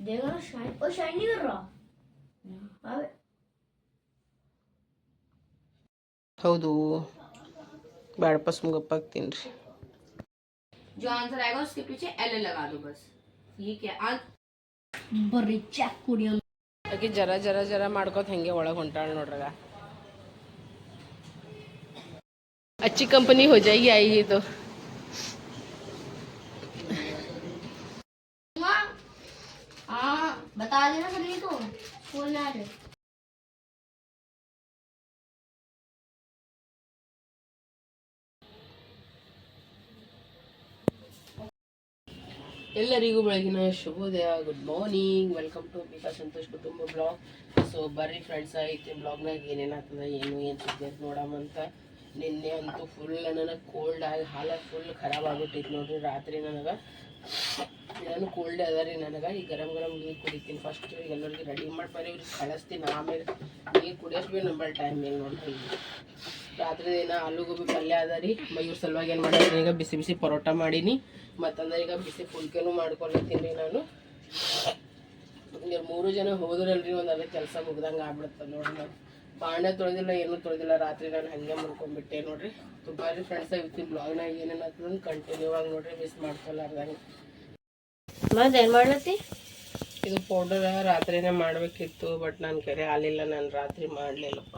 देखो ना शाइन ओ शाइन नहीं कर रहा अबे ಹೌದು ಬೇಡಪ್ಪ ಸುಮ್ಗಪ್ಪ ಹಾಕ್ತೀನಿ ರೀ जो आंसर आएगा उसके पीछे एल लगा दो बस ये क्या आज बड़ी चेक कुड़िया ಆಕೆ ಜರ ಜರ ಜರ ಮಾಡ್ಕೋತ ಹಂಗೆ ಒಳಗೆ ಹೊಂಟಾಳ ನೋಡ್ರಾಗ अच्छी कंपनी हो जाएगी आएगी तो बता देना sa dito. Phone na. rin. ಎಲ್ಲರಿಗೂ ಬೆಳಗಿನ ಶುಭೋದಯ. Good morning welcome to ಪೀಪಾ Santosh ಕುಟುಂಬ ಬ್ಲಾಗ್ ಸೊ ಬರ್ರಿ ಫ್ರೆಂಡ್ಸ್ ಐತಿ ಬ್ಲಾಗ್ನಾಗ ಏನೇನು ಆಗ್ತದೆ, ಏನು ಏನು ಸಿಗ್ತದೆ ನೋಡಮ್ಮಂತ ನಿನ್ನೆ ಅಂತೂ ಫುಲ್ ನನಗೆ ಕೋಲ್ಡ್ ಆಗಿ, ಹಾಲ ಫುಲ್ ಖರಾಬ್ ಆಗಿಬಿಟ್ಟಿತ್ತು ನೋಡ್ರಿ. ರಾತ್ರಿ ನನಗೆ ನಾನು ಕೋಲ್ಡ್ ಅದ ರೀ ನನಗೆ. ಈ ಗರಂ ಗರಂ ನೀರು ಕುಡಿತೀನಿ. ಫಸ್ಟ್ ಎಲ್ಲರಿಗೂ ರೆಡಿ ಮಾಡಿ ಬರೀ ಇವ್ರಿಗೆ ಕಳಿಸ್ತೀನಿ. ಆಮೇಲೆ ನೀರು ಕುಡಿಯೋಷ್ಟು ಭೀ ನಂಬಲ್ ಟೈಮ್ ಏನು ನೋಡ್ರಿ ರಾತ್ರಿ ದಿನ ಆಲೂಗೋಬಿ ಪಲ್ಯ ಅದ ರೀ. ಮೈಯೂರ್ ಸಲುವಾಗಿ ಏನು ಮಾಡಿದ್ರೆ ಈಗ ಬಿಸಿ ಬಿಸಿ ಪರೋಟ ಮಾಡೀನಿ. ಮತ್ತಂದ್ರೆ ಈಗ ಬಿಸಿ ಫುಲ್ಕೆನೂ ಮಾಡ್ಕೊಳತ್ತೀನಿ ರೀ ನಾನು. ಮೂರು ಜನ ಹೋದ್ರಲ್ರಿ, ಒಂದು ಕೆಲಸ ಮುಗ್ದಂಗೆ ಆಗ್ಬಿಡುತ್ತೆ ನೋಡ್ರಿ ನಾನು ಬಾಂಡೆ ತೊಳೆದಿಲ್ಲ, ಏನೂ ತೊಳೆದಿಲ್ಲ. ರಾತ್ರಿ ನಾನು ಹಾಗೆ ಮುರ್ಕೊಂಡ್ಬಿಟ್ಟೆ ನೋಡ್ರಿ. ತುಂಬ ರೀ ಫ್ರೆಂಡ್ಸ್ ಇವತ್ತಿನ ಬ್ಲಾಗ್ನಾಗ ಏನೇನು ಆಗ್ತದೆ ಕಂಟಿನ್ಯೂ ಆಗಿ ನೋಡ್ರಿ ಮಿಸ್ ಮಾಡ್ಕೊಲಾರ್ದಂಗೆ. ಮತ್ತೆ ಏನು ಮಾಡ್ಲತ್ತಿ? ಇದು ಪೌಡರ್ ರಾತ್ರಿನೇ ಮಾಡಬೇಕಿತ್ತು ಬಟ್ ನನ್ನ ಕರೆ ಆಲಿಲ್ಲ ನಾನು ರಾತ್ರಿ ಮಾಡಲಿಲ್ಲಪ್ಪ.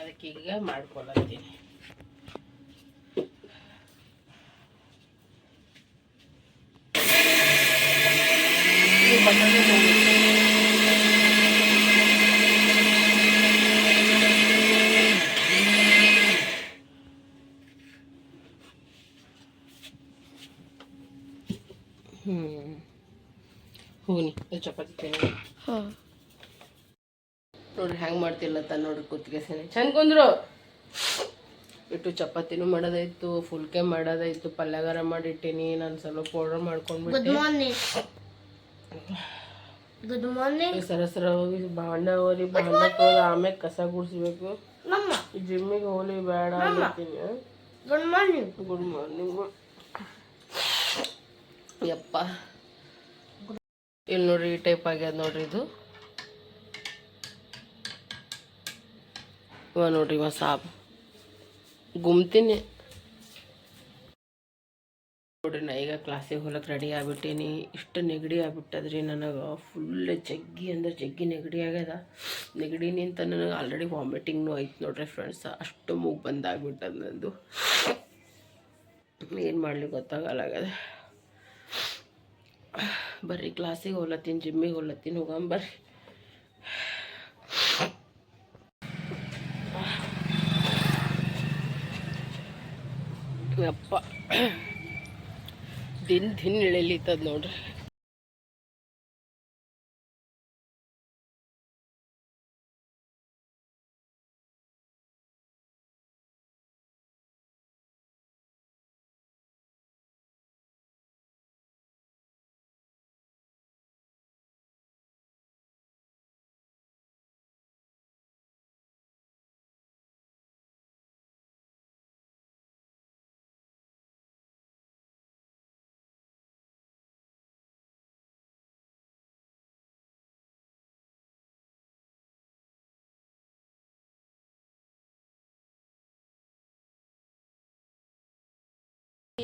ಅದಕ್ಕೆ ಈಗ ಮಾಡ್ಕೊಳತ್ತೀನಿ. ಬಟ್ಟೆ ಹೆಂಗೆ ನೋಡಿ ತ ನೋಡ್ರಿ ಕುತ್ತಿಗೆ ಚಂದ ಕುಂದ್ರು ಇಟ್ಟು ಚಪಾತಿನೂ ಮಾಡೋದಾಯ್ತು ಫುಲ್ಕೆ ಮಾಡೋದಾಯ್ತು ಪಲ್ಯಗಾರ ಮಾಡಿಟ್ಟಿನಿ ನಾನು ಸ್ವಲ್ಪ ಪೌಡರ್ ಮಾಡ್ಕೊಂಡ್ಬಿಟ್ಟು. ಗುಡ್ ಮಾರ್ನಿಂಗ್ ಸರ ಸರ ಹೋಗಿ ಬಾಂಡ ಹೋಲಿ ಬಾಂಡ ತೊಳೆದು ಆಮೇಲೆ ಕಸ ಗುಡಿಸ್ಬೇಕು. ಜಿಮ್ಮಿಗೆ ಹೋಲಿ ಬೇಡ ಅಂತೀನಿ ಗುಡ್ ಮಾರ್ನಿಂಗ್ ಗುಡ್ ಮಾರ್ನಿಂಗ್ ಯಪ್ಪ. ಇಲ್ಲಿ ನೋಡ್ರಿ ಈ ಟೈಪ್ ಆಗ್ಯದ ನೋಡ್ರಿ ಇದು. ಇವ ನೋಡ್ರಿ ಇವ ಸಾಬ್. ಗುಮ್ತೀನಿ. ನೋಡ್ರಿ ನಾ ಈಗ ಕ್ಲಾಸಿಗೆ ಹೋಲಕ್ಕೆ ರೆಡಿ ಆಗ್ಬಿಟ್ಟೀನಿ. ಇಷ್ಟು ನೆಗಡಿ ಆಗ್ಬಿಟ್ಟದ್ರಿ ನನಗೆ. ಫುಲ್ ಜಗ್ಗಿ ಅಂದ್ರೆ ಜಗ್ಗಿ ನೆಗಡಿ ಆಗ್ಯದ. ನೆಗಡಿ ನಿಂತ ನನಗೆ ಆಲ್ರೆಡಿ ವಾಮಿಟಿಂಗ್ನು ಐತೆ ನೋಡ್ರಿ ಫ್ರೆಂಡ್ಸ್ ಅಷ್ಟು ಮೂಗು ಬಂದಾಗ್ಬಿಟ್ಟದ ನಂದು. ಏನು ಮಾಡ್ಲಿಕ್ಕೆ ಗೊತ್ತಾಗಲ್ಲಾಗದ ಬರ್ರಿ ಕ್ಲಾಸಿಗೆ ಹೋಲತ್ತೀನಿ ಜಿಮ್ಮಿಗೆ ಹೋಲತ್ತೀನಿ ಹೋಗಂಬರ್ರಿ ಯಪ್ಪ. ದಿನ ದಿನ ಇಳಿಲಿತ್ತದ ನೋಡ್ರಿ.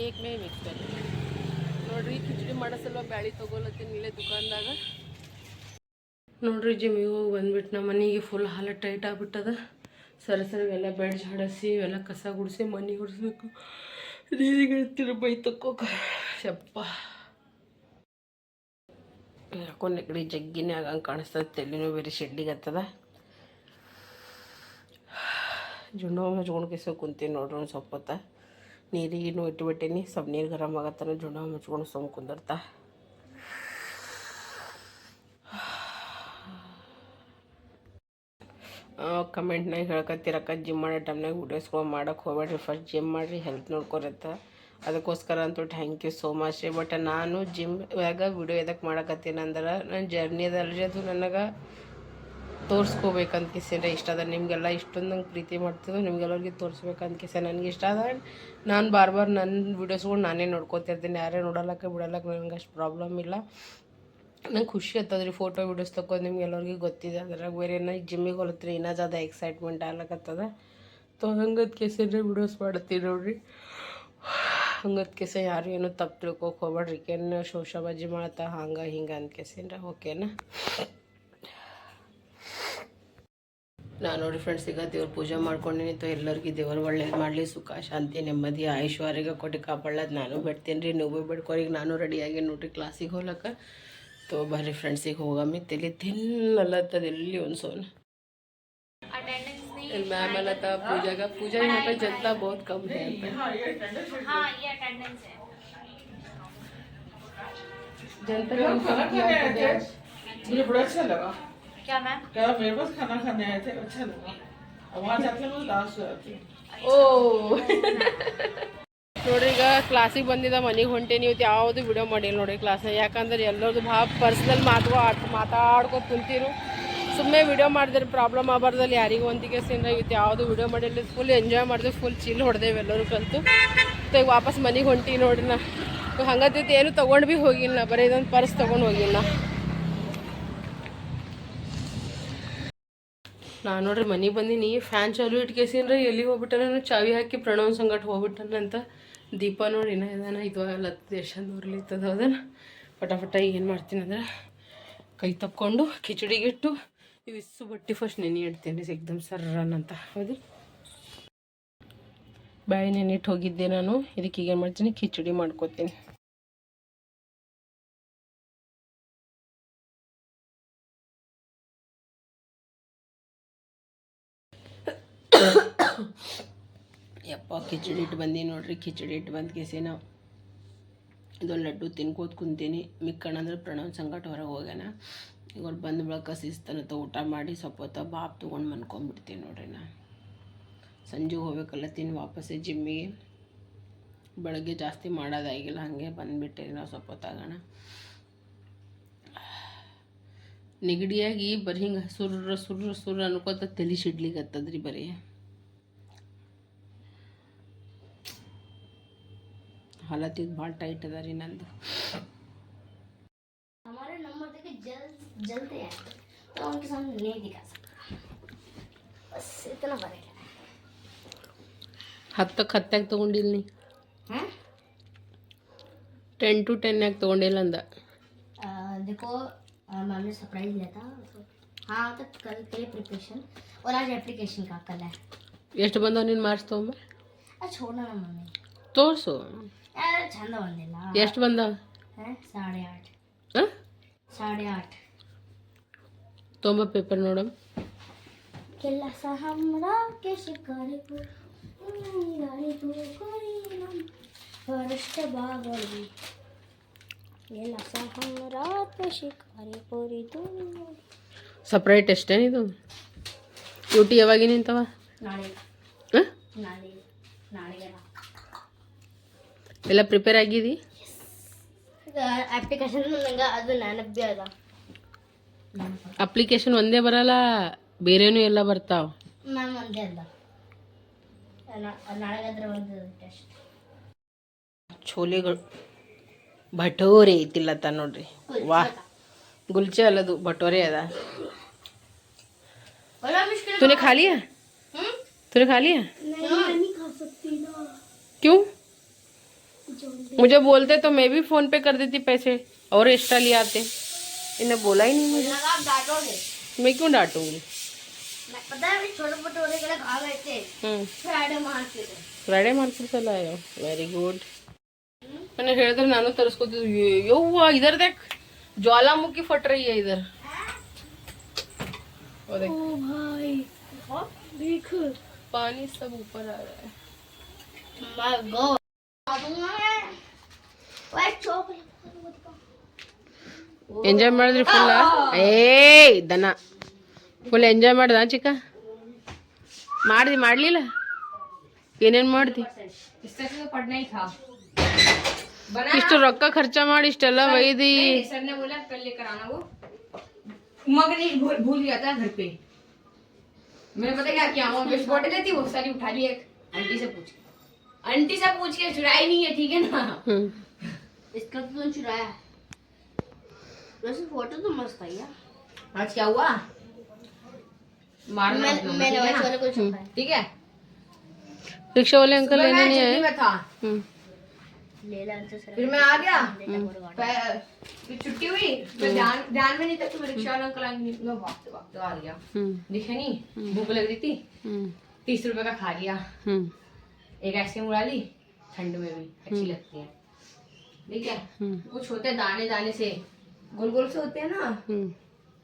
ಏಕ್ ಮೇ ಮಿಕ್ಸ್ ಮಾಡಿ ನೋಡ್ರಿ, ಕಿಚಡಿ ಮಾಡೋ ಬ್ಯಾಳಿ ತೊಗೊಲತ್ತೀನಿ ಇಲ್ಲೇ ದುಕಾನ್ದಾಗ. ನೋಡ್ರಿ ಜಿಮ್ಮಿಗೆ ಹೋಗಿ ಬಂದ್ಬಿಟ್ಟು ನಮ್ಮ ಮನೆಗೆ ಫುಲ್ ಹಾಲ ಟೈಟ್ ಆಗ್ಬಿಟ್ಟದ. ಸರಿ ಸರಿ ಎಲ್ಲ ಬೆಡ್ ಜಾಡಿಸಿ ಎಲ್ಲ ಕಸ ಗುಡಿಸಿ, ಮನೆ ಗುಡಿಸ್ಬೇಕು. ನೀರಿಗೆ ಬೈ ತಕ್ಕೋಕ. ಯಪ್ಪ. ಯಾಕೋ ನೆಗಡಿ ಜಗ್ಗಿನೇ ಆಗಂಗೆ ಕಾಣಿಸ್ತದೆ ತಲೆನೂ ಬೇರೆ ಶೆಡ್ಡಿಗೆ ಹತ್ತದ. ಜುಣ್ಣು ಮುಚ್ಕೊಂಡು ಕಿಸ ಕುಂತೀನಿ ನೋಡ್ರಿ ಸ್ವಲ್ಪ ಹೊತ್ತ. ನೀರಿಗಿನ್ನು ಇಟ್ಬಿಟ್ಟೀನಿ ಸ್ವಲ್ಪ ನೀರು ಗರಮ್ ಆಗತ್ತಾನ. ಜುಣ ಮುಚ್ಕೊಂಡು ಸುಮ್ಮ ಕುಂದಿರ್ತಾ. ಕಮೆಂಟ್ನಾಗ ಹೇಳ್ಕತ್ತಿರಕ್ಕ. ಜಿಮ್ ಮಾಡೋ ಟೈಮ್ನಾಗ ವೀಡಿಯೋಸ್ಗಳು ಮಾಡೋಕೆ ಹೋಗ್ಬೇಡ್ರಿ. ಫಸ್ಟ್ ಜಿಮ್ ಮಾಡಿರಿ ಹೆಲ್ತ್ ನೋಡ್ಕೊರತ್ತ. ಅದಕ್ಕೋಸ್ಕರ ಅಂತೂ thank you so much but ನಾನು ಜಿಮ್ ಇವಾಗ ವಿಡಿಯೋ ಎದಕ್ಕೆ ಮಾಡಕತ್ತೀನಿ ಅಂದ್ರೆ ನನ್ನ ಜರ್ನಿದಲ್ಲಿ ಅದು ನನಗೆ. ತೋರಿಸ್ಕೋಬೇಕಂತ ಕಿಸೆಂದ್ರೆ ಇಷ್ಟ ಅದ. ನಿಮಗೆಲ್ಲ ಇಷ್ಟೊಂದು ನಂಗೆ ಪ್ರೀತಿ ಮಾಡ್ತಿದ್ರು, ನಿಮ್ಗೆಲ್ಲರಿಗೆ ತೋರಿಸ್ಬೇಕಂತ ಕಿಸೆ ನನಗೆ ಇಷ್ಟ ಅದ. ನಾನು ಬಾರ್ ಬಾರ್ ನನ್ನ ವೀಡಿಯೋಸ್ಗಳು ನಾನೇ ನೋಡ್ಕೊತಿರ್ತೀನಿ ಯಾರೇ ನೋಡಲ್ಲಕ್ಕೆ ಬಿಡಲ್ಲಕ್ಕೆ ನನಗೆ ಅಷ್ಟು ಪ್ರಾಬ್ಲಮ್ ಇಲ್ಲ. ನಂಗೆ ಖುಷಿ ಆಗ್ತದ್ರಿ ಫೋಟೋ ವಿಡಿಯೋಸ್ ತಗೊಂಡು ನಿಮ್ಗೆ ಎಲ್ಲರಿಗೂ ಗೊತ್ತಿದೆ. ಅದ್ರಾಗ ಬೇರೆ ಏನೋ ಜಿಮ್ಮಿಗೆ ಹೊಲತ್ರಿ, ಇನ್ನೂ ಜಾದ ಎಕ್ಸೈಟ್ಮೆಂಟ್ ಆಗ್ಲಕತ್ತದ. ತೊ, ಹಂಗದ ಕೇಸರಿ ವಿಡಿಯೋಸ್ ಮಾಡತ್ತೀನಿ ನೋಡ್ರಿ. ಹಂಗದ ಕೇಸ ಯಾರು ಏನು ತಪ್ಪು ತಿಳ್ಕೊಕ್ ಹೋಗ್ಬೇಡ್ರಿ ಕೇನು ಶೋಷಾಬಾಜಿ ಮಾಡತ್ತ, ಹಂಗೆ ಹಿಂಗೆ ಅಂತ ಕೇಸಿನ್ರ ಓಕೆನಾ ನಾನು ನೋಡಿ ಫ್ರೆಂಡ್ಸ್ ಈಗ ದೇವ್ರ ಪೂಜೆ ಮಾಡ್ಕೊಂಡಿನಿ ತೋ ಎಲ್ಲರಿಗೂ ದೇವ್ರು ಒಳ್ಳೇದು ಮಾಡಲಿ ಸುಖ ಶಾಂತಿ ನೆಮ್ಮದಿ ಆಯುಷ್ ಆರೋಗ್ಯ ಕೊಟ್ಟು ಕಾಪಾಡೋದು ನಾನು ಬಿಡ್ತೀನಿ ರೀ ನೀವು ಬಿಡ್ಕೊರಿಗೆ ನಾನು ರೆಡಿಯಾಗಿ ನೋಡ್ರಿ ಕ್ಲಾಸಿಗೆ ಹೋಗ್ಲಕ್ಕ ತೋ ಬರ್ರಿ ಫ್ರೆಂಡ್ಸಿಗೆ ಹೋಗಮ್ಮಿ ತಲೆ ತಿನ್ನಲ್ಲತ್ತದ ಎಲ್ಲಿ ಒಂದು ಸೋನ मैम वाला था पूजा का पूजा यहाँ पे जनता बहुत कम है हाँ ये अटेंडेंस है जनता कम कम किया पूजा। मुझे बड़ा अच्छा लगा क्या मैम क्या मेरे पास खाना खाने आए थे अच्छा लगा और वहाँ जाके मैं लास्ट हो जाती हूँ ಓ ನೋಡ್ರಿ ಈಗ ಕ್ಲಾಸಿಗೆ ಬಂದಿದ್ದ ಮನೆಗೆ ಹೊಂಟೇನಿ ಇವತ್ತು ಯಾವುದು ವಿಡಿಯೋ ಮಾಡಿಲ್ಲ ನೋಡ್ರಿ ಕ್ಲಾಸ್ನ ಯಾಕಂದ್ರೆ ಎಲ್ಲರದು ಭಾಳ ಪರ್ಸ್ನಲ್ ಮಾತು ಮಾತಾಡ್ಕೊತ ಕುಂತೀರು ಸುಮ್ಮನೆ ವಿಡಿಯೋ ಮಾಡಿದ್ರೆ ಪ್ರಾಬ್ಲಮ್ ಆಗಬಾರ್ದಲ್ಲಿ ಯಾರಿಗೂ ಒಂದಿಗೆ ಸೇನ ಇವತ್ತು ಯಾವುದು ವಿಡಿಯೋ ಮಾಡಿಲ್ಲ ಫುಲ್ ಎಂಜಾಯ್ ಮಾಡಿದೆ ಫುಲ್ ಚಿಲ್ ಹೊಡೆದೇವೆ ಎಲ್ಲರೂ ಕಲಿತು ಮತ್ತು ಈಗ ವಾಪಸ್ ಮನೆಗೆ ಹೊಂಟಿ ನೋಡ್ರಿ ನಾ ಹಂಗತ್ತೈತಿ ಏನು ತೊಗೊಂಡು ಭೀ ಹೋಗಿಲ್ಲ ನಾ ಬರೀ ಇದೊಂದು ಪರ್ಸ್ ತೊಗೊಂಡು ಹೋಗಿಲ್ಲ ನಾನು ನೋಡ್ರಿ ಮನೆಗೆ ಬಂದೀನಿ ಫ್ಯಾನ್ ಚಾಲು ಇಟ್ಕೇಸಿನ್ರಿ ಎಲ್ಲಿ ಹೋಗ್ಬಿಟ್ಟನ ಚಾವಿ ಹಾಕಿ ಪ್ರಣವ್ ಸಂಗಟ್ ಹೋಗ್ಬಿಟ್ಟನಂತ ದೀಪ ನೋಡಿ ಇನ್ನ ಇದಾನ, ಇದು ಲತ್ತ ಎಷ್ಟೊಂದು ಉರ್ಲಿತ್ತದ ಪಟಾಫಟ ಪಟಾಪಟ ಏನು ಮಾಡ್ತೀನಿ ಅಂದ್ರೆ, ಕೈ ತಪ್ಕೊಂಡು ಕಿಚಡಿಗಿಟ್ಟು ಇವಿಸ್ಸು ಬಟ್ಟೆ ಫಸ್ಟ್ ನೆನೆ ಇಡ್ತೀನಿ ಎಕ್ದಮ್ ಸರ್ರನ್ ಅಂತ. ಹೌದು. ಬಾಯಿ ನೆನಿಟ್ಟು ಹೋಗಿದ್ದೆ ನಾನು ಇದಕ್ಕೆ ಏನು ಮಾಡ್ತೀನಿ, ಕಿಚಡಿ ಮಾಡ್ಕೋತೀನಿ ಯಪ್ಪ ಕಿಚಡಿ ಇಟ್ಟು ಬಂದೀನಿ ನೋಡ್ರಿ, ಕಿಚಡಿ ಇಟ್ಟು ಬಂದು ಕೇಸಿ ನಾವು ಇದು ಲಡ್ಡು ತಿನ್ಕೋತ ಕುಂತೀನಿ. ಮಿಕ್ಕಣ ಅಂದ್ರೆ ಪ್ರಣವ್ ಸಂಗಟ ಹೊರಗೆ ಹೋಗ್ಯಾನ. ಈಗ ಅವ್ರು ಬಂದ ಬಳಿಕ ಸಿಸ್ತನತ ಊಟ ಮಾಡಿ ಸ್ವಲ್ಪ ಹೊತ್ತ ಬಾಪ್ ತೊಗೊಂಡು ಮನ್ಕೊಂಬಿಡ್ತೀನಿ ನೋಡ್ರಿ ನಾ. ಸಂಜೆ ಹೋಗ್ಬೇಕಲ್ಲ ತಿನ್ನು ವಾಪಸ್ಸೇ ಜಿಮ್ಮಿಗೆ. ಬೆಳಗ್ಗೆ ಜಾಸ್ತಿ ಮಾಡೋದಾಗಿಲ್ಲ ಹಾಗೆ ಬಂದುಬಿಟ್ಟೆ ನಾವು ಸ್ವಲ್ಪ ಹೊತ್ತಾಗೋಣ ನೆಗಡಿಯಾಗಿ ಬರೀ ಹಿಂಗೆ ಸುರ್ರ ಸುರ್ರ ಸುರ್ರ ಅನ್ಕೋತ ತಲೆ ಸಿಡ್ಲಿಗತ್ತದ್ರಿ ಬರೀ. हालत ಇದು ಭಾಳ ಟೈಟ್ ಅದ ರೀ ನಂದು हमारे नंबर देखे जल जलते हैं तो उनके सामने नहीं दिखा सकता बस इतना फर्क है ಹತ್ತಕ್ಕೆ ಹತ್ತಾಗ ತೊಗೊಂಡಿಲ್ಲ ನೀ हैं ಟೆನ್ ಟು ಟೆನ್ ಯಾಕೆ ತೊಗೊಂಡಿಲ್ಲ ಅಂದ आ, देखो आ, मैम ने सरप्राइज दिया था तो हाँ तो कल के लिए प्रिपरेशन और आज एप्लीकेशन का कल है ಎಷ್ಟು ಬಂದವ ನೀನು ಮಾರ್ಕ್ಸ್ ತೊಗೊಂಬ अरे छोड़ना ना मम्मी ತೋರಿಸು ಚಂದ ಬಂದಿಲ್ಲ. ಎಷ್ಟು ಬಂದಾವ ಸಾಡೆ ಆಟ್. ಸಾಡೆ ಆಟ. ತುಂಬ ಪೇಪರ್ ನೋಡಮ್. ಕೆಲಸ ಹಮ್ರಾಕೆ ಶಿಕಾರಿಗೂ ನೀರಾಳಿಗೂ ಕೊರಿಯಂ ವರಷ್ಟ ಬಾಗಳಿ ಕೆಲಸ ಹಮ್ರಾಕೆ ಶಿಕಾರಿ ಕೊರಿದು ಸಪ್ರೇಟ್ ಎಷ್ಟೇನಿದು ಡ್ಯೂಟಿ ಯಾವಾಗ ನಿಂತವ? ನಾಳೆ. ನಾಳೆ. ನಾಳೆ ಎಲ್ಲ ಪ್ರಿಪೇರ್ ಆಗಿದಿ ಅಪ್ಲಿಕೇಶನ್ ನಂಗೆ ಅದು ನೆನಪು ಅದ ಅಪ್ಲಿಕೇಶನ್ ಒಂದೇ ಬರಲ್ಲ ಬೇರೆನೂ ಎಲ್ಲ ಬರ್ತಾವ ಮ್ಯಾಮ್ ಒಂದೇ ಅಲ್ಲ ನಾಳೆಗಾದ್ರೆ ಒಂದು ಟೆಸ್ಟ್ ಛೋಲೆಗಳು ಭಟೋರೆ ಐತಿಲ್ಲತ್ತ ನೋಡ್ರಿ ವಾ ಗುಲ್ಚೆ ಅಲ್ಲದು ಭಟೋರೆ ಅದ बड़ा मुश्किल तूने खा लिया तूने खा लिया नहीं खा सकती ना क्यों मुझे बोलते तो मैं भी फ़ोन पे कर देती पैसे और एक्स्ट्रा ले आते। इन्हें बोला ही नहीं मुझे। मैं क्यों डांटूँगी फ्राइडे मार्केट से लाए वेरी गुड मैंने हेड़ दर नानो तर उसको तो यो हुआ इधर देख। ज्वालामुखी फट रही है इधर। और देख। ओ भाई। हाँ। देख। पानी सब ऊपर आ रहा है। माय गॉड दूंगा मैं ओए चॉकलेट ಎಂಜಾಯ್ ಮಾಡಿದ್ರಿ ಫುಲ್ ಏಯ್ ದನ ಫುಲ್ ಎಂಜಾಯ್ ಮಾಡ್ದ ಚಿಕ್ಕ ಮಾಡ್ದಿ ಮಾಡ್ಲಿಲ್ಲ ಏನೇನು ಮಾಡ್ದಿ इससे तो पढ़ना ही था ಇಷ್ಟು ರೊಕ್ಕ ಖರ್ಚ ಮಾಡಿ ಇಷ್ಟೆಲ್ಲ ಒಯ್ದಿ सर ने बोला कल लेकर आना वो मग नहीं भूल भूल गया था घर पे मैंने पता क्या किया वहाँ बेस्ट बॉटल थी वो सारी उठा ली एक आंटी से पूछ के आंटी से पूछ के चुराई नहीं है ठीक है ना? इसका तो चुराया वैसे फ़ोटो तो मस्त आई है आज क्या हुआ? मारना मैंने ठीक है वैसे वाले को छुपा है ठीक है? रिक्शा वाले अंकल लेने नहीं आए। में था। हम्म, तो फिर मैं आ गया। हम्म। फिर छुट्टी हुई। मैं ध्यान ध्यान में नहीं था मैं रिक्शा वाला अंकल मैं भागते भागते आ गया। हम्म, दिखे नहीं? भूख लग रही थी। हम्म, तीस रुपए का खा लिया। हम्म, एक आइसक्रीम उड़ा ली ठंड में भी अच्छी लगती है ठीक है हम्म, कुछ होते हैं दाने दाने से गोल गोल से होते हैं ना हम्म,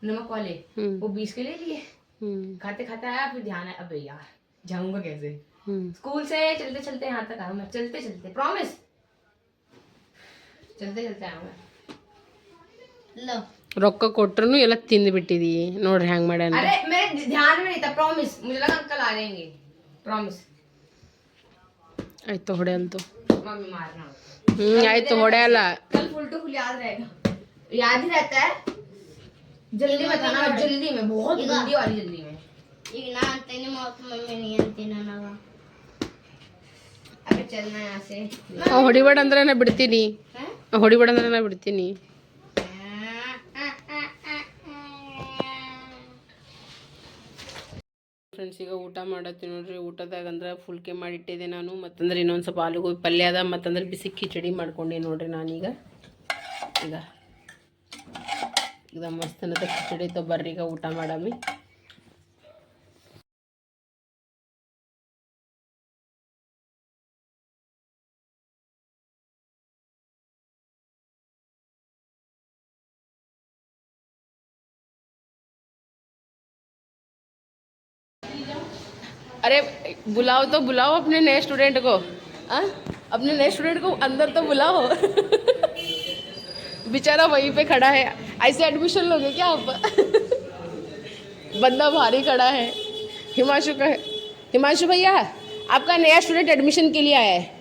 नमक वाले हम्म, वो बीस के ले लिए हम्म, खाते खाते आया फिर ध्यान आया अबे यार जाऊंगा कैसे हम्म। स्कूल से चलते चलते यहाँ तक आया मैं चलते चलते प्रॉमिस चलते चलते आया मैं लो ರೊಕ್ಕ ಕೊಟ್ರು ಎಲ್ಲ ತಿಂದು ಬಿಟ್ಟಿದಿ ನೋಡ್ರಿ ಹ್ಯಾಂಗ್ ಮಾಡ್ಯಾನ अरे मेरे ध्यान में नहीं था प्रॉमिस मुझे लगा अंकल आ जाएंगे प्रॉमिस ಆಯ್ತು ಹೊಡೆಯಲ್ತು मम्मी मारना ಹ್ಮ್ ಆಯ್ತು ಹೊಡೆಯಲ್ಲ कल फुल टू फुल याद रहेगा याद ही रहता है जल्दी में था ना जल्दी में बहुत जल्दी वाली जल्दी में ಈಗ ನಾ ಅಂತೇನೆ ಮಾತು ಮಮ್ಮಿ ನೀ ಅಂತೀನಿ ನನಗ अबे चलना है यहाँ से ಅವ್ ಹೊಡಿಬೇಡ ಅಂದ್ರೆ ನಾ ಬಿಡ್ತೀನಿ ಹ? ಅವ್ ಹೊಡಿಬೇಡ ಅಂದ್ರೆ ನಾ ಬಿಡ್ತೀನಿ ಫ್ರೆಂಡ್ಸ್ ಈಗ ಊಟ ಮಾಡತ್ತೀನಿ ನೋಡ್ರಿ. ಊಟದಾಗ ಅಂದ್ರೆ ಫುಲ್ಕೆ ಮಾಡಿಟ್ಟಿದ್ದೆ ನಾನು. ಮತ್ತಂದ್ರೆ ಇನ್ನೊಂದು ಸ್ವಲ್ಪ ಆಲೂಗೋಬಿ ಪಲ್ಯ ಅದ. ಮತ್ತಂದ್ರೆ ಬಿಸಿ ಕಿಚಡಿ ಮಾಡ್ಕೊಂಡೆ ನೋಡ್ರಿ ನಾನೀಗ. ಈಗ ಈಗ ಮಸ್ತ್ ಕಿಚಡಿ ತೊ ಬರ್ರಿ. ಈಗ ಊಟ ಮಾಡಮಿ. अरे बुलाओ तो बुलाओ अपने नए स्टूडेंट को। आ? अपने नए स्टूडेंट को अंदर तो बुलाओ। बेचारा वहीं पे खड़ा है। ऐसे एडमिशन लोगे क्या आप? बंदा भारी खड़ा है। हिमांशु का हिमांशु भैया आपका नया स्टूडेंट एडमिशन के लिए आया है।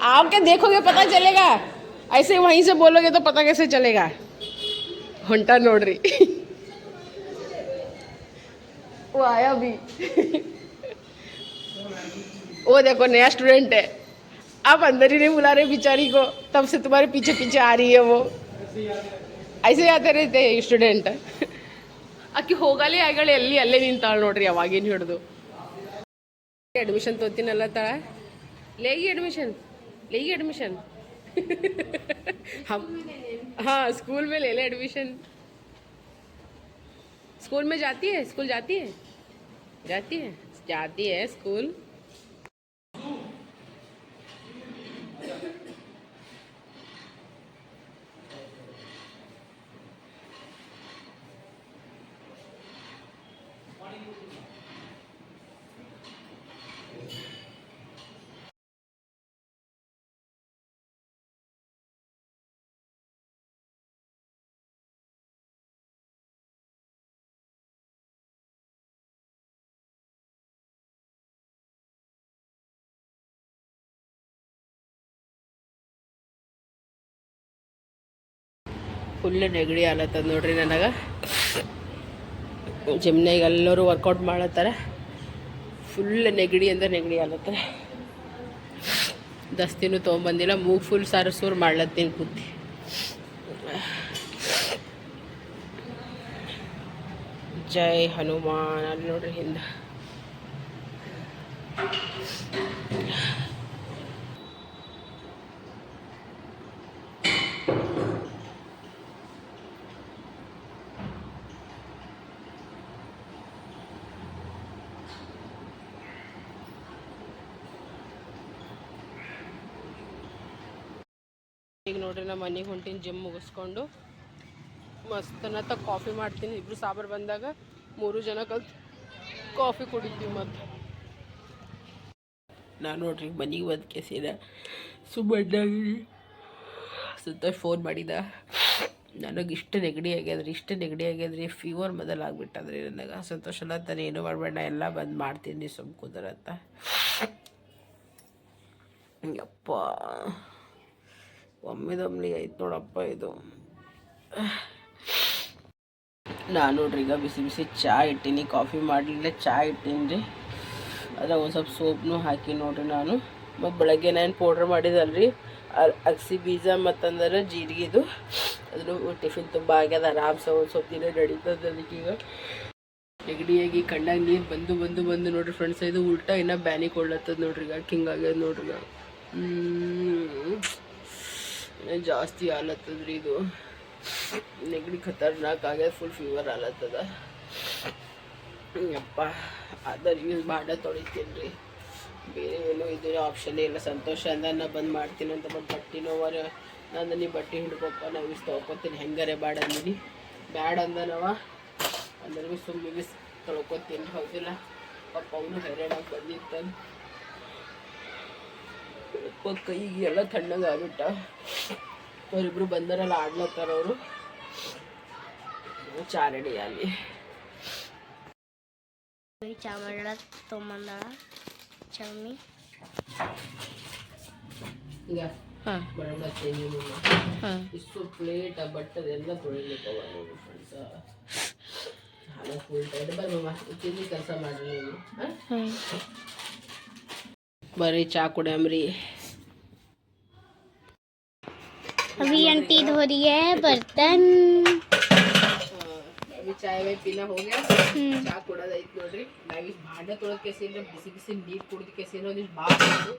आप क्या देखोगे पता चलेगा। ऐसे वहीं से बोलोगे तो पता कैसे चलेगा। घंटा नोड रही वो आया भी वो देखो नया स्टूडेंट है आप अंदर ही नहीं बुला रहे बेचारी को तब से तुम्हारे पीछे पीछे आ रही है वो ऐसे आते रहते हैं ಸ್ಟೂಡೆಂಟ್ ಆಕಿ ಹೋಗಲಿ ಆಗಳು ಎಲ್ಲಿ ಅಲ್ಲೇ ನಿಂತಾಳು ನೋಡ್ರಿ ಅವಾಗಿನ ಹಿಡ್ದು ಅಡ್ಮಿಷನ್ ತೋತೀನಲ್ಲ ತಾಳ ಲೇಗಿ ಅಡ್ಮಿಷನ್ ಲೇಗಿ ಅಡ್ಮಿಷನ್ हम हाँ स्कूल में ले ले एडमिशन स्कूल में जाती है? स्कूल जाती है? जाती है? जाती है स्कूल। ಫುಲ್ ನೆಗಡಿ ಆಲತ್ತದ ನೋಡ್ರಿ ನನಗೆ. ಜಿಮ್ನಾಗ ಎಲ್ಲರೂ ವರ್ಕೌಟ್ ಮಾಡತ್ತಾರ. ಫುಲ್ ನೆಗಡಿ ಅಂದ್ರೆ ನೆಗಡಿ ಆಲತ್ತ. ದಸ್ತಿನೂ ತೊಗೊಂಬಂದಿಲ್ಲ, ಮೂಗ್ ಫುಲ್ ಸಾರು ಸೂರು ಮಾಡ್ಲತ್ತೀನಿ ಕೂತಿ. ಜೈ ಹನುಮಾನ್, ಅಲ್ಲಿ ನೋಡ್ರಿ ಹಿಂದೆ. ನೋಡ್ರಿ ನಮ್ಮ ಮನೆಗೆ ಹೊಂಟಿನ ಜಿಮ್ ಮುಗಿಸ್ಕೊಂಡು. ಮಸ್ತ್ ಅನ್ನತ್ತ ಕಾಫಿ ಮಾಡ್ತೀನಿ. ಇಬ್ರು ಸಾಬರ್ ಬಂದಾಗ ಮೂರು ಜನ ಕಲ್ತು ಕಾಫಿ ಕುಡಿತೀವಿ ಮತ್ತು ನಾನು ನೋಡ್ರಿ, ಮನೆಗೆ ಬಂದು ಕೆಸಿದ ಸುಮ್ಮಣ್ಣಾಗಿ ಸಂತೋಷ್ ಫೋನ್ ಮಾಡಿದ. ನನಗೆ ಇಷ್ಟು ನೆಗಡಿ ಆಗ್ಯದ್ರಿ, ಇಷ್ಟು ನೆಗಡಿ ಆಗ್ಯದ್ರಿ ಫೀವರ್ ಮೊದಲು ಆಗ್ಬಿಟ್ಟದ್ರಿ ನನಗೆ. ಸಂತೋಷ ಅಲ್ಲ ತಾನೆ ಏನು ಮಾಡಬೇಡ ಎಲ್ಲ ಬಂದು ಮಾಡ್ತೀನಿ ಸುಮ್ಮ ಕುದರತ್ತ ಯಪ್ಪ. ಒಮ್ಮೆದೊಮ್ಮೆಲಿ ಐತೆ ನೋಡಪ್ಪ ಇದು. ನಾನು ನೋಡ್ರಿ, ಈಗ ಬಿಸಿ ಬಿಸಿ ಚಾ ಇಟ್ಟೀನಿ, ಕಾಫಿ ಮಾಡಲಿಲ್ಲ ಚಹಾ ಇಟ್ಟೀನಿ ರೀ ಅದ್ರ ಒಂದು ಸ್ವಲ್ಪ ಸೋಪ್ನು ಹಾಕಿ ನೋಡ್ರಿ ನಾನು. ಮತ್ತು ಬೆಳಗ್ಗೆ ನಾನು ಪೌಡ್ರ್ ಮಾಡಿದಲ್ರಿ ಅಗಸಿ ಬೀಜ ಮತ್ತಂದ್ರೆ ಜೀರಿಗೆದು. ಅದನ್ನು ಟಿಫಿನ್ ತುಂಬ ಆಗ್ಯದ, ಆರಾಮ್ಸ ಒಂದು ಸ್ವಲ್ಪ ದಿನ ನಡೀತದೆ ಈಗ. ನೆಗಡಿಯಾಗಿ ಕಣ್ಣಾಗ ನೀರು ಬಂದು ಬಂದು ಬಂದು ನೋಡ್ರಿ ಫ್ರೆಂಡ್ಸ್ ಇದು ಉಲ್ಟಾ ಇನ್ನೂ ಬ್ಯಾನಿ ಕೊಡ್ಲತ್ತದ ನೋಡ್ರಿ ಈಗ ಹಿಂಗಾಗ್ಯದ ನೋಡ್ರಿ ಈಗ. ಜಾಸ್ತಿ ಆಲತ್ತದ್ರಿ ಇದು. ನೆಗಡಿ ಖತರ್ನಾಕ್ ಆಗ್ಯದ ಫುಲ್ ಫೀವರ್ ಆಲತ್ತದ ಯಪ್ಪ ಅದರ ಯೂಸ್ ಮಾಡ ತೊಳಿತೀನಿ ರೀ ಬೇರೆ ಏನೂ ಇದು ಆಪ್ಷನ್ ಇಲ್ಲ. ಸಂತೋಷ ಅಂದ ನಾ ಬಂದು ಮಾಡ್ತೀನಿ ಅಂತ ಬಂದು ಬಟ್ಟೆ ನೋವರ ನಾನು ನೀ ಬಟ್ಟೆ ಹಿಡ್ಕೊಪ್ಪ ನಾವು ಇಷ್ಟು ತೊಳ್ಕೊತೀನಿ. ಹೆಂಗಾರೆ ಬ್ಯಾಡ ಅಂದಿನಿ. ಬ್ಯಾಡ ಅಂದನವ. ಅಂದ್ರೆ ಸುಮ್ಮನೆ ತೊಳ್ಕೊತೀನಿ. ಹೌದಿಲ್ಲ? ಪಪ್ಪ ಅವನು ಹೈರಾಣಾಗಿ ಬಂದಿತ್ತಂದು. ಕೈಗೆ ಎಲ್ಲ ತಣ್ಣಗೆ ಆಗ್ಬಿಟ್ಟ. ಅವರಿಬ್ರು ಬಂದರಲ್ಲ ಆಡ್ಲತ್ತಾರ ಅವರು. ಚಾರಡಿ ಅಲ್ಲಿ. ಚಾ ಮಾಡಳ ತೊಗೊಂಬಂದಾಳ ಚಮ್ಮಿ ಈಗ ಚೇಂಜ್ ಇಷ್ಟು ಪ್ಲೇಟ್ ಬಟ್ಟದೆಲ್ಲ ತೊಳಿಲಿಕ್ಕವ ನೋಡಿ ಫ್ರೆಂಡ್ಸ ಹಾಗೆ ಫುಲ್ ಟೈಟ್ ಬರ್ಮಮ್ಮ ತಿಂದು ಕೆಲಸ ಮಾಡ್ರಿ ನೀವು ಹಾಂ. ಬರ್ರಿ ಚಾ ಕುಡಿಯಮ್ರಿ अभी आंटी धो रही है बर्तन ಅಭಿ ಚಾಯ್ ವೈ ಪೀನ ಹೋಗ್ಯಾ ಚಾ ಕೊಡೋದೈತಿ ನೋಡ್ರಿ ನಾವಿಷ್ಟು ಭಾಂಡೆ ತೊಳೋದ್ ಕೆಸಿಂದ ಬಿಸಿ ಬಿಸಿ ನೀರು ಕುಡಿದ ಕೆಸಿಂದ ಒಂದಿಷ್ಟು ಭಾಳ ತೊಗೊಂಡು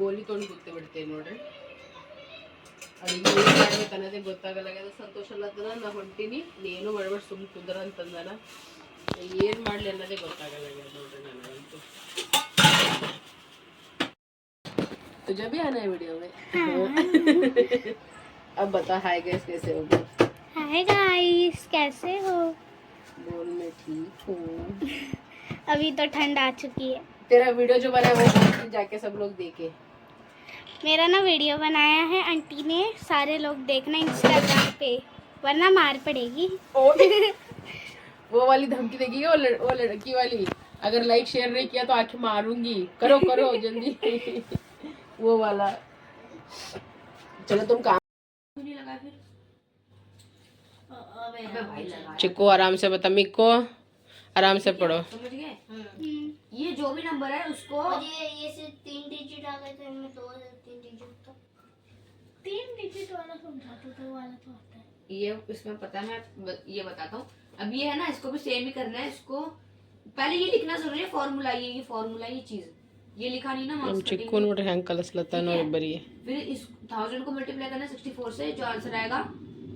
ಗೋಲಿ ತೊಗೊಂಡು ಗುತ್ತಿ ಬಿಡ್ತೇವೆ ನೋಡ್ರಿ ಅಡಿಗೆ ಏನು ಮಾಡ್ಬೇಕು ಅನ್ನೋದೇ ಗೊತ್ತಾಗಲ್ಲ ಸಂತೋಷ ಅಲ್ಲದನ ನಾ ಹೊಂಟೀನಿ ನೀನು ಮಾಡ್ಬೇಡ ಸುಮ್ಮನೆ ಕುಂದ್ರ ಅಂತಂದಾನ ಏನು ಮಾಡಲಿ ಅನ್ನೋದೇ ಗೊತ್ತಾಗಲ್ಲ ನೋಡ್ರಿ ನನಗಂತೂ तुझे भी आना है वीडियो में अब बता हाय गैस कैसे हो? हाय गाइस कैसे हो? बोल मैं ठीक हूँ। अभी तो ठंड आ चुकी है। तेरा वीडियो जो बना है वो जाके सब लोग देखे? मेरा ना वीडियो बनाया है आंटी ने सारे लोग देखना इंस्टाग्राम पे वरना मार पड़ेगी। वो वाली धमकी देगी वो लड़, वो लड़की वाली। अगर लाइक शेयर नहीं किया तो आँखें मारूँगी। करो करो जल्दी। वो वाला। चलो तुम काम लगा फिर अबे भाई लगा चिक्को आराम से बता मिक्को आराम से पढ़ो। समझ गए ये जो भी नंबर है उसको ये ये से तीन डिजिट आ गए थे इनमें दो से तीन डिजिट तो तीन डिजिट वाला समझाते वो वाला तो आता है। ये इसमें पता है मैं ये बताता हूँ। अब ये है ना इसको भी सेम ही करना है इसको पहले ये लिखना ज़रूरी है फॉर्मूला ये ये फॉर्मूला ये चीज़। ये लिखा नहीं ना ನಮ್ marks ಚಿಕ್ಕು cutting ನೋಡ್ರಿ ಹೆಂಗ್ ಕಲಿಸ್ಲತ್ತ ನೋಡಿ ಬರೀ फिर इस थाउजेंड को मल्टीप्लाई करना सिक्सटी फोर से जो आंसर आएगा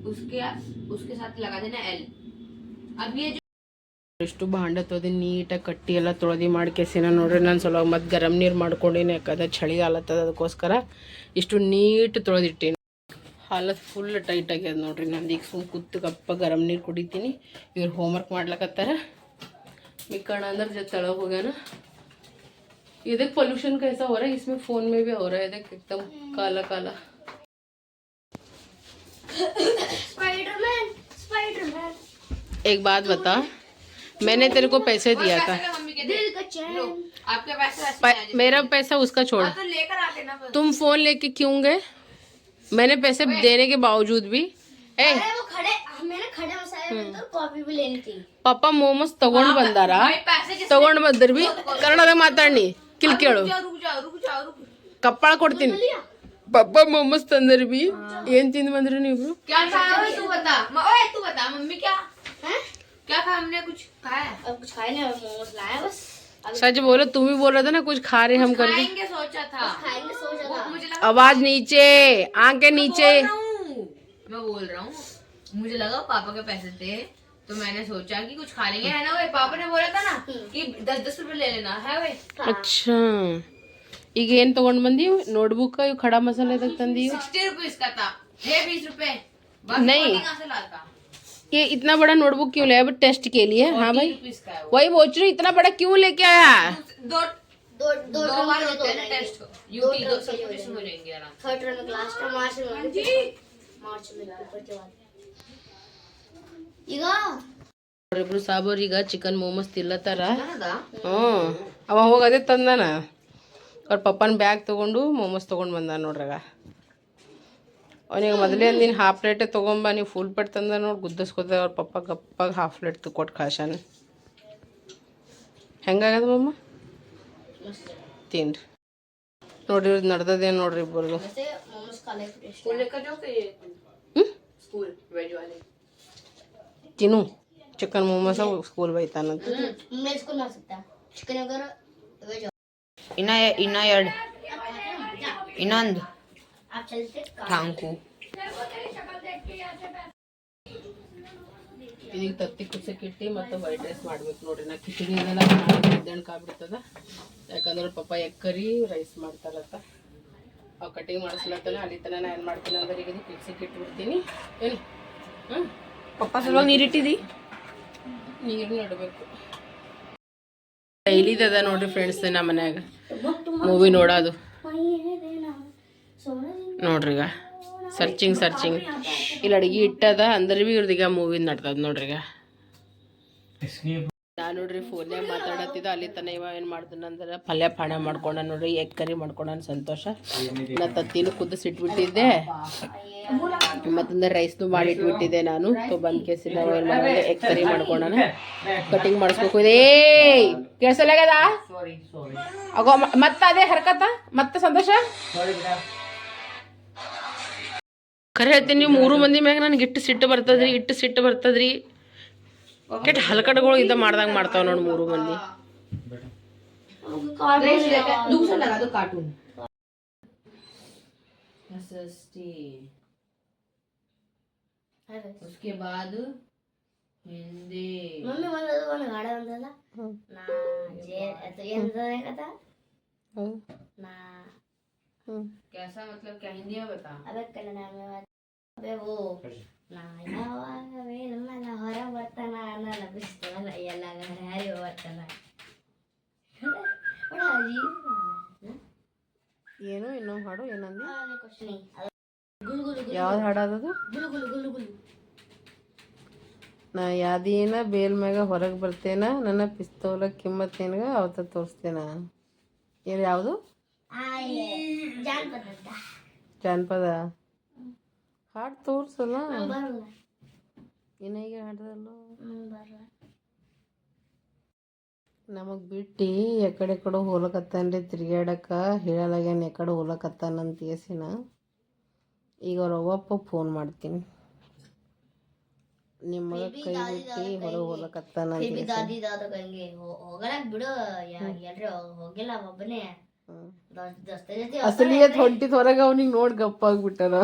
उसके उसके साथ लगा देना एल अब ये जो ಎಷ್ಟು ಭಾಂಡೆ ತೊಳೆದು ನೀಟಾಗಿ ಕಟ್ಟಿ ಎಲ್ಲ ತೊಳೆದು ಮಾಡಿ ಕೆಸಿನ ನೋಡ್ರಿ ನಾನು ಸ್ವಲ್ಪ ಮತ್ತೆ ಗರಂ ನೀರು ಮಾಡ್ಕೊಂಡಿನಿ ಯಾಕಂದ್ರೆ ಚಳಿ ಆಲತ್ತದ ಅದಕ್ಕೋಸ್ಕರ ಇಷ್ಟು ನೀಟ್ ತೊಳೆದಿಟ್ಟೀನಿ ಹಾಲತ್ ಫುಲ್ ಟೈಟ್ ಆಗ್ಯದ ನೋಡ್ರಿ ನಂದು ಈಗ ಸುಮ್ ಕೂತು ಕಪ್ಪ ಗರಂ ನೀರು ಕುಡಿತೀನಿ ಇವ್ರು ಹೋಮ್ವರ್ಕ್ ಮಾಡ್ಲಕತ್ತಾರ मिकण अंदर जब तड़ा हो गया ना ये देख पोल्यूशन कैसा हो रहा है? इसमें फ़ोन में भी हो रहा है देख एकदम काला काला। स्पाइडरमैन स्पाइडरमैन एक बात बता मैंने तेरे को पैसे दिया था। आपके पैसे मेरा पैसा उसका छोड़। तो लेकर आते ना तुम फ़ोन लेके क्यों गए? मैंने पैसे देने के बावजूद भी। ए। अरे वो खड़े मैंने खड़े मसाले में तो कॉफ़ी भी लेनी थी। ಪಪ್ಪ ಮೋಮೋಸ್ ತಗೊಂಡ್ ಬಂದಾರ भाई पैसे किस ತಗೊಂಡ್ ಬಂದ್ರ ಬಿ ಕನ್ನಡದಾಗ ಮಾತಾಡಿ ಕಿಲ್ ಕೇಳು रुक जाओ रुक जाओ रुक जाओ रुक ಕಪ್ಪಾಳ ಕೊಡ್ತೀನಿ ಪಪ್ಪ ಮೋಮೋಸ್ ತಂದರ್ ಬಿ ಏನ್ ತಿಂದ್ ಬಂದ್ರಿ ನೀವಿಬ್ರು क्या खाया ओए तू बता म- ओए तू बता मम्मी क्या क्या खाया हमने कुछ खाया है? अब कुछ खाए नहीं मोमोज लाया बस सच बोलो तुम ही बोल रहे थे ना कुछ खा रहे हम करके खाएंगे सोचा था खाएंगे सोच वो रहा मुझे लगा आवाज नीचे आंख के नीचे बोल रहा हूँ। मैं बोल रहा हूँ मुझे लगा पापा के पैसे थे तो मैंने सोचा कि कुछ खा लेंगे है ना वे पापा ने बोला था ना कि दस दस रुपए ले लेना है वे अच्छा ಈಗ ಏನ್ ತಗೊಂಡ್ ಬಂದಿ ನೋಟ್ಬುಕ್ ಇವ್ ಖಡಾ ಮಸಾಲೆ ತಂದಿ सिक्सटी रुपीज का था ये बीस रुपए बस नहीं। फोर्टी कहाँ से लाता ये इतना बड़ा नोटबुक क्यों लाया टेस्ट के लिए हाँ भाई रुपीज का है वो वही पूछ रही इतना बड़ा क्यों लेके आया दो दो दो दो बार होते हैं ना टेस्ट को यूटी दो सब्जेक्ट हो जाएंगे आराम थर्ड टर्म क्लास का मार्च में जी मार्च में पेपर के बाद ಈಗ? ಅವರಿಬ್ರು ಸಾಬೋರ್ ಈಗ ಚಿಕನ್ ಮೋಮೋಸ್ ತಿಲ್ಲತ್ತಾರ ಹ್ಮ್. ಹ್ಞೂ ಅವ ಹೋಗದೆ ತಂದನ ತಂದಾನ. ಅವ್ರ ಪಪ್ಪನ ಬ್ಯಾಗ್ ತೊಗೊಂಡು ಮೋಮೋಸ್ ತೊಗೊಂಡು ಬಂದ ನೋಡ್ರಾಗ ಅವನಿಗೆ ಮೊದಲೇ ಅಂದಿನ ಹಾಫ್ ಪ್ಲೇಟೇ ತೊಗೊಂಬ ನೀವು ಫುಲ್ ಪ್ಲೇಟ್ ತಂದ ನೋಡಿ ಗುದ್ದಸ್ಕೋತ ಅವ್ರ ಪಪ್ಪ ಗಪ್ಪಾಗ ಹಾಫ್ ಪ್ಲೇಟ್ ಕೊಟ್ಟು ಕಾಶಾನ ಹೆಂಗಾಗದ ಮಮ್ಮ? ತಿನ್ರಿ. ನೋಡ್ರಿ ಇವ್ರದ್ದು ನಡ್ದದೇನು ನೋಡ್ರಿ ಇಬ್ಬರದು वैसे मोमोज का लाइफ टेस्ट स्कूल लेकर जाओ कि ಹ್ಮ್ स्कूल वेज वाले ತಿನ್ನು ಚಿಕನ್ ಮೊಮೋಸ ಸ್ಕೂಲ್ ಬೈತಾನಂತ मैं इसको ना सकता चिकन अगर वेज ಇನ್ನ ಇನ್ನ ಎರಡು ಇನ್ನೊಂದು आप चलते का ಥ್ಯಾಂಕು ಇದೀಗ ತತ್ತಿ ಕುಸಕ್ಕೆ ಇಟ್ಟು ಮತ್ತೆ ವೈಟ್ ರೈಸ್ ಮಾಡ್ಬೇಕು ನೋಡ್ರಿ ನಾ ಕಿಚಡಿ ಅದೆಲ್ಲ ಮಧ್ಯಾಹ್ನಕ್ಕೆ ಆಗ್ಬಿಡ್ತದ ಯಾಕಂದ್ರೆ ಪಪ್ಪ ಎಗ್ ಕರಿ ರೈಸ್ ಮಾಡ್ತಾರತ್ತ ಅವು ಕಟಿಂಗ್ ಮಾಡಿಸ್ಲತ್ತನ ಅಲ್ಲಿ ತನ ನಾ ಏನು ಮಾಡ್ತೀನಿ ಅಂದ್ರೆ ಈಗ ಕುಸಕ್ಕೆ ಇಟ್ಬಿಡ್ತೀನಿ ಏನು ಹ್ಞೂ ಪಪ್ಪ ಸ್ವಲ್ಪ ನೀರಿಟ್ಟಿದಿ ನೀರು ನಡಬೇಕು. ನೋಡ್ರಿ ಫ್ರೆಂಡ್ಸ್ ನಮ್ಮ ಮನ್ಯಾಗ. ಮೂವಿ ನೋಡೋದು. ನೋಡ್ರಿ ಈಗ. ಸರ್ಚಿಂಗ್ ಸರ್ಚಿಂಗ್ ಇಲ್ಲಿ ಅಡಿಗೆ ಇಟ್ಟದ ಅಂದ್ರೆ ಭೀ ಇವ್ರದೀಗ ಮೂವಿ ನಡ್ತದ ನೋಡ್ರಿ ಈಗ. ನಾ ನೋಡ್ರಿ ಫೋನ್ಯಾಗ ಮಾತಾಡತ್ತಿದ ಅಲ್ಲಿ ತನ ಇವ ಏನು ಮಾಡ್ತಾನಂದ್ರೆ ಪಲ್ಯ ಪಾಣ ಮಾಡ್ಕೊಂಡ ನೋಡ್ರಿ ಎಗ್ ಕರಿ ಮಾಡ್ಕೊಂಡ ಸಂತೋಷ. ನಾ ತತ್ತಿನೂ ಕುದಿಸಿಟ್ಬಿಟ್ಟಿದ್ದೆ. ಮತ್ತಂದ್ರೆ ರೈಸ್ನು ಮಾಡಿ ಇಟ್ಬಿಟ್ಟಿದ್ದೆ ನಾನು. ಬಂದ್ ಕೇಸಿ ನಾವು ಏನು ಮಾಡೋದು ಎಗ್ ಕರಿ ಮಾಡ್ಕೊಂಡನ. ಕಟಿಂಗ್ ಮಾಡಿಸ್ಬೇಕು. ಇದೇ ಕೇಳಿಸಲಾಗದ ಅಗೋ ಮತ್ತ ಅದೇ ಹರ್ಕತ್ತ ಮತ್ತೆ ಸಂತೋಷ? ಕರೆ ಹೇಳ್ತೀನಿ, ನೀವು ಮೂರು ಮಂದಿ ಮ್ಯಾಗ ನನಗೆ ಇಟ್ಟು ಸಿಟ್ಟು ಬರ್ತದ್ರಿ, ಇಟ್ಟು ಸಿಟ್ಟು ಬರ್ತದ್ರಿ. ಕೆಟ್ಟ ಹಲಕಡ್ಗಳು ಇದ್ದ ಮಾಡ್ದಂಗ ಮಾಡ್ತಾವ ನೋಡಿ ಮೂರು ಮಂದಿ दूसरा लगा दो कार्टून उसके बाद हिंदी ಮಮ್ಮಿ ಒಂದು ಒಂದು ಗಾಡಿ ಒಂದಲ್ಲ ನಾ ಜೇ ಅದು ಎಂತದೆ ಕಥಾ ನಾ कैसा मतलब क्या हिंदी में बता ಅದೇ ಕನ್ನಡ ಅದೇ ಓ ನಾ ಏನು ಇನ್ನೊಂದು ಹಾಡು ಏನಂದಿ? ಯಾವ್ದು ಹಾಡೋದದು ನಾ ಯಾದಿನ ಬೇಲ್ ಮ್ಯಾಗ ಹೊರಗೆ ಬರ್ತೇನ ನನ್ನ ಪಿಸ್ತೋಲ ಕಿಮ್ಮತ್ತೇನಗ ಅವತ್ತ ತೋರಿಸ್ತೇನ ಏನು ಯಾವುದು ಜಾನಪದ ಹಾಡು ತೋರ್ಸಲ್ಲ ಬರಲ್ಲ ಇನ್ನೀಗ ಹಾಡ್ದಲ್ಲ. ಬರಲ್ಲ ನಮಗ್ ಬಿಟ್ಟು ಎಕಡೆ ಕಡೆ ಹೋಲಕತ್ತಾನ್ರಿ ತಿರ್ಗ್ಯಾಡಕ ಹೇಳಲಾಗ್ಯಾನ ಎಕಡೆ ಹೋಲಕತ್ತಾನಂತ ಏಸಿನ ಈಗ ಅವ್ರ ಅವ್ವಪ್ಪ ಫೋನ್ ಮಾಡ್ತೀನಿ. ನಿಮ್ಮ ಕೈ ಬಿಟ್ಟು ಹೊರಗೆ ಹೋಲಕತ್ತಾನ ಹೋಗಲಕ್ ಬಿಡು. ಎಲ್ರು ಹೋಗಿಲ್ಲ ಒಬ್ಬನೇ. ಅಸಲಿಯತ್ ಹೊಂಟಿದ್ ಹೊರಗೆ ಅವ್ನಿಗೆ ನೋಡಿ ಗಪ್ಪಾಗ್ಬಿಟ್ಟನ.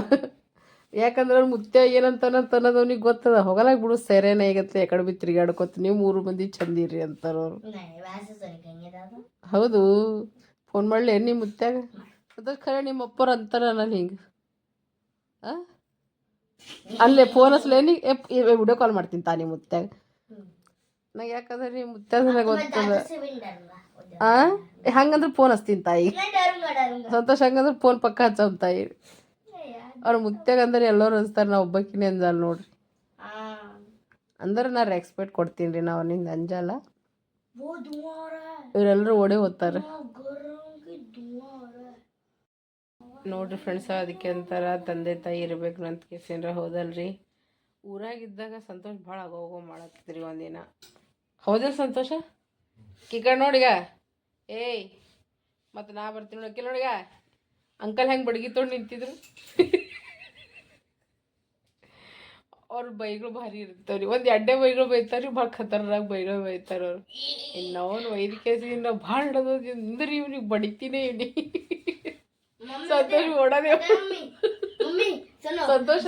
ಯಾಕಂದ್ರೆ ಅವ್ನು ಮುತ್ಯ ಏನಂತಾನ ಅನ್ನೋದು ಅವ್ನಿಗೆ ಗೊತ್ತದ. ಹೋಗಲಾಗ ಬಿಡು ಸೆರೆನ ಆಗತ್ತೆ ಯಾಕಡೆ ಬಿ ತಿರ್ಗಾಡ್ಕೊತ. ನೀವು ಮೂರು ಮಂದಿ ಚಂದಿರಿ ಅಂತಾರ ಅವ್ರು. ವ್ಯಾಸ ಸರಿಗೆ ಹಂಗೆ ದಾದ ಹೌದು. ಫೋನ್ ಮಾಡ್ಲಿ ನಿಮ್ಮ ಮುತ್ಯಾಗ ಅದ ಖರೆ ನಿಮ್ಮ ಅಪ್ಪರು ಅಂತಾರ ನಾನು ಹಿಂಗೆ. ಅಲ್ಲೇ ಫೋನ್ ಹಚ್ಲೇನಿ ವಿಡಿಯೋ ಕಾಲ್ ಮಾಡ್ತೀನಿ ತಾನಿ ನಿಮ್ಮ ಮುತ್ಯಾಗ ನಂಗೆ ಯಾಕಂದ್ರೆ ನಿಮ್ಮ ಮುತ್ಯಾಗ ನನಗೆ ಗೊತ್ತದ. ಆ? ಹಂಗಂದ್ರೆ ಫೋನ್ ಹಚ್ತೀನಿ ತಾಯಿ. ಸಂತೋಷ ಹಂಗಂದ್ರೆ ಫೋನ್ ಪಕ್ಕ ಹಚ್ಚ ತಾಯಿ. ಅವ್ರ ಮುತ್ಯಾಗ ಅಂದ್ರೆ ಎಲ್ಲರೂ ಅನ್ಸ್ತಾರೆ ನಾ ಒಬ್ಬಕಿನೇ ಅಂದಲ್ಲ ನೋಡ್ರಿ. ಅಂದ್ರೆ ನಾ ರೆಕ್ಸ್ಪೆಕ್ಟ್ ಕೊಡ್ತೀನಿ ರೀ ನಾವು ನಿಂದ ಅಂಜಲ್ಲ ಇವರೆಲ್ಲರೂ ಓಡೇ ಹೋಗ್ತಾರೆ. ನೋಡ್ರಿ ಫ್ರೆಂಡ್ಸ್ ಅದಕ್ಕೆ ಅಂತಾರ ತಂದೆ ತಾಯಿ ಇರಬೇಕು ಅಂತ ಕೇಸಿಂದ್ರ ಹೌದಲ್ರಿ. ಊರಾಗಿದ್ದಾಗ ಸಂತೋಷ ಭಾಳ ಆಗೋಗೋ ಮಾಡತ್ತಿದ್ರಿ ಒಂದಿನ. ಹೌದಲ್ ಸಂತೋಷ? ಕಿಕ ನೋಡಿಗ ಏಯ್ ಮತ್ತು ನಾ ಬರ್ತೀನಿ ನೋಡಕ್ಕೆ ನೋಡಿಗ ಅಂಕಲ್ ಹೆಂಗೆ ಬಡಗಿ ತೊಗೊಂಡು ನಿಂತಿದ್ರು? ಅವ್ರ ಬೈಗಳು ಭಾರಿ ಇರ್ತಾವ್ರಿ ಒಂದು ಎಡ್ಡೆ ಬೈಗಳು ಬೈತಾರ್ರಿ ಭಾಳ ಖತರ್ನಾಗ ಬೈಗಳು ಬೈತಾರ ಅವ್ರು. ಇನ್ನು ಅವನು ವೈದ್ಯ ಕೇಸಿಂದ ಭಾಳ ಹಿಡೋದು ಅಂದ್ರೆ ಇವ್ನಿಗೆ ಬಡಿತೀನಿ ಇವ್ನಿ. ಸಂತೋಷ ಓಡೋದೇ ಸಂತೋಷ.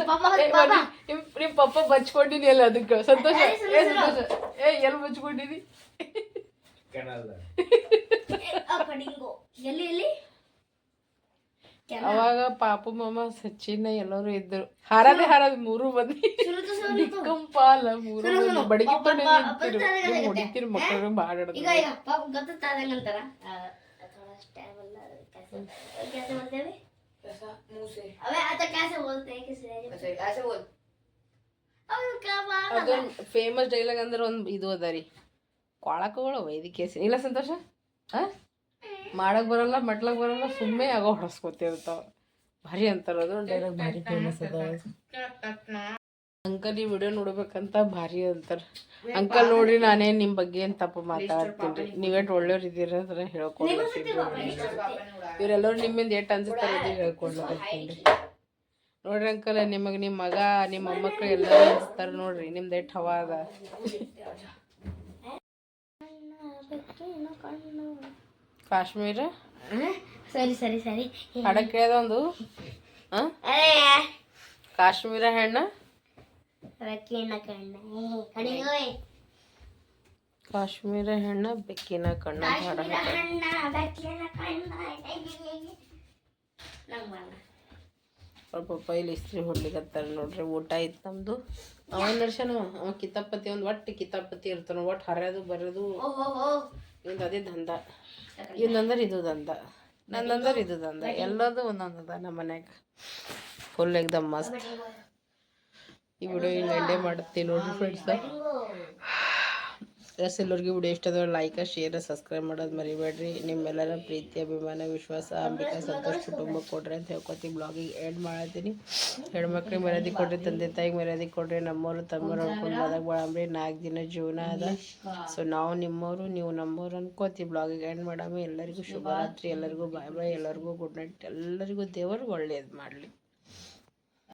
ನಿಮ್ ನಿಮ್ ಪಪ್ಪ ಬಚ್ಕೊಂಡಿನಿ ಅಲ್ಲ ಅದಕ್ಕೆ ಸಂತೋಷ ಏ ಸಂತೋಷ ಏ ಎಲ್ಲಿ ಬಚ್ಕೊಂಡಿನಿ ಎಲ್ಲಿ ಎಲ್ಲಿ? ಅವಾಗ ಪಾಪು ಮಾಮ ಸಚಿನ ಎಲ್ಲರೂ ಇದ್ರು. ಹಾರದೆ ಹಾರದ್ ಮೂರು ಮಂದಿ. ದಿಕ್ಕಂಪಾಲ ಮೂರು ಮಂದಿ. ಬಡಗಿ ತೊಡೆ ಹೊಡಿತಿರು ಮಕ್ಕಳು ಬಾಡ ಫೇಮಸ್ ಡೈಲಾಗ್ ಅಂದ್ರೆ ಒಂದು ಇದು ಅದ ರೀ. ಕೊಳಕಗಳು ವೈದ್ಯಕೀಯ ಇಲ್ಲ ಸಂತೋಷ? ಹಾ ಮಾಡಕ್ ಬರಲ್ಲ ಮಟ್ಲಕ್ ಬರಲ್ಲ ಸುಮ್ಮನೆ ಆಗೋ ಹೊಡಸ್ಕೊತಿರ್ತಾವ ಭಾರಿ ಅಂತಾರ ಅದೊಂದು ಡೈಲಾಗ್ ಭಾರಿ ಫೇಮಸ್ ಅದ. ಅಂಕಲ್ ಈ ವಿಡಿಯೋ ನೋಡ್ಬೇಕಂತ ಭಾರಿ ಅಂತಾರ. ಅಂಕಲ್ ನೋಡಿ ನಾನೇ ನಿಮ್ ಬಗ್ಗೆ ಏನ್ ತಪ್ಪು ಮಾತಾಡ್ತೀನಿ ನೀವೇಟ್ ಒಳ್ಳೆಯವ್ರು ಇದ್ದೀರ ಅಂದ್ರೆ ಹೇಳ್ಕೊಂಡು. ಇವರೆಲ್ಲರೂ ನಿಮ್ಮಿಂದ ಏಟ್ ಅನ್ಸುತ್ತಾರೆ ಹೇಳ್ಕೊಂಡು ನೋಡ್ರಿ ಅಂಕಲ್ ನಿಮಗೆ ನಿಮ್ಮ ಮಗ ನಿಮ್ಮ ಮೊಮ್ಮಕ್ಳು ಎಲ್ಲರೂ ಅನ್ಸ್ತಾರ ನೋಡ್ರಿ ನಿಮ್ದು ಏಟ್ ಹವಾ ಅದ. ಕಾಶ್ಮೀರ? ಸರಿ ಸರಿ ಸರಿ. ಹಾಡ ಕೇಳ್ದ ಒಂದು ಆ? ಕಾಶ್ಮೀರ ಹೆಣ್ಣ ಕಾಶ್ಮೀರ ಹೆಣ್ಣ ಬೆಕ್ಕಿನ ಕಣ್ಣ ಸ್ವಲ್ಪ ಅವ್ರ ಪಪ್ಪ ಇಲ್ಲಿ ಇಸ್ತ್ರಿ ಹೊಡ್ಲಿಕತ್ತಾರ ನೋಡ್ರಿ. ಊಟ ಇತ್ತು ನಮ್ದು. ಅವ ನಡ್ಸನ ಅವ ಕಿತಾಪತಿ ಒಂದು ಒಟ್ಟು ಕಿತಾಪತಿ ಇರ್ತಾನ. ಒಟ್ಟು ಹರಿಯೋದು ಬರೋದು ಇವಂದು ಅದೇ ದಂದ ಇವಂದಂದ್ರೆ ಇದು ದಂದ ನಂದಂದ್ರೆ ಇದು ದಂದ ಎಲ್ಲದು ಒಂದೊಂದು ಅದ ನಮ್ಮ ಮನ್ಯಾಗ. ಫುಲ್ ಎಕ್ದಮ್ ಮಸ್ತ್ ಈ ವಿಡಿಯೋ ಇಲ್ಲಿ ಎಂಡೇ ಮಾಡ್ತೀನಿ ನೋಡಿ ಫ್ರೆಂಡ್ಸ್ ಎಸ್ ಎಲ್ಲರಿಗೂ ವಿಡಿಯೋ ಇಷ್ಟ ಆದ್ರೆ ಲೈಕ್ ಶೇರ್ ಸಬ್ಸ್ಕ್ರೈಬ್ ಮಾಡೋದು ಮರಿಬೇಡ್ರಿ. ನಿಮ್ಮೆಲ್ಲರ ಪ್ರೀತಿ, ಅಭಿಮಾನ, ವಿಶ್ವಾಸ, ಅಂಬಿಕಾ ಸಂತೋಷ ಕುಟುಂಬ ಕೊಡ್ರಿ ಅಂತ ಹೇಳ್ಕೊತೀವಿ. ಬ್ಲಾಗಿಗೆ ಆ್ಯಡ್ ಮಾಡತ್ತೀನಿ ಹೆಣ್ಮಕ್ಳಿಗೆ ಮರ್ಯಾದೆ ಕೊಡ್ರಿ, ತಂದೆ ತಾಯಿಗೆ ಮರ್ಯಾದೆ ಕೊಡ್ರಿ ನಮ್ಮವರು ತಮ್ಮರು ನೋಡ್ಕೊಂಡು ಹೋದಾಗ ಬಾಳಂಬ್ರಿ. ನಾಲ್ಕು ದಿನ ಜೀವನ ಅದ. ಸೊ ನಾವು ನಿಮ್ಮವರು ನೀವು ನಮ್ಮವ್ರು ಅನ್ಕೋತೀವಿ. ಬ್ಲಾಗಿಗೆ ಆ್ಯಡ್ ಮಾಡಾಮಿ ಎಲ್ಲರಿಗೂ ಶುಭರಾತ್ರಿ. ಎಲ್ಲರಿಗೂ ಬಾಯ್ ಬಾಯ್ ಎಲ್ಲರಿಗೂ ಗುಡ್ ನೈಟ್ ಎಲ್ಲರಿಗೂ ದೇವರು ಒಳ್ಳೇದು ಮಾಡಲಿ.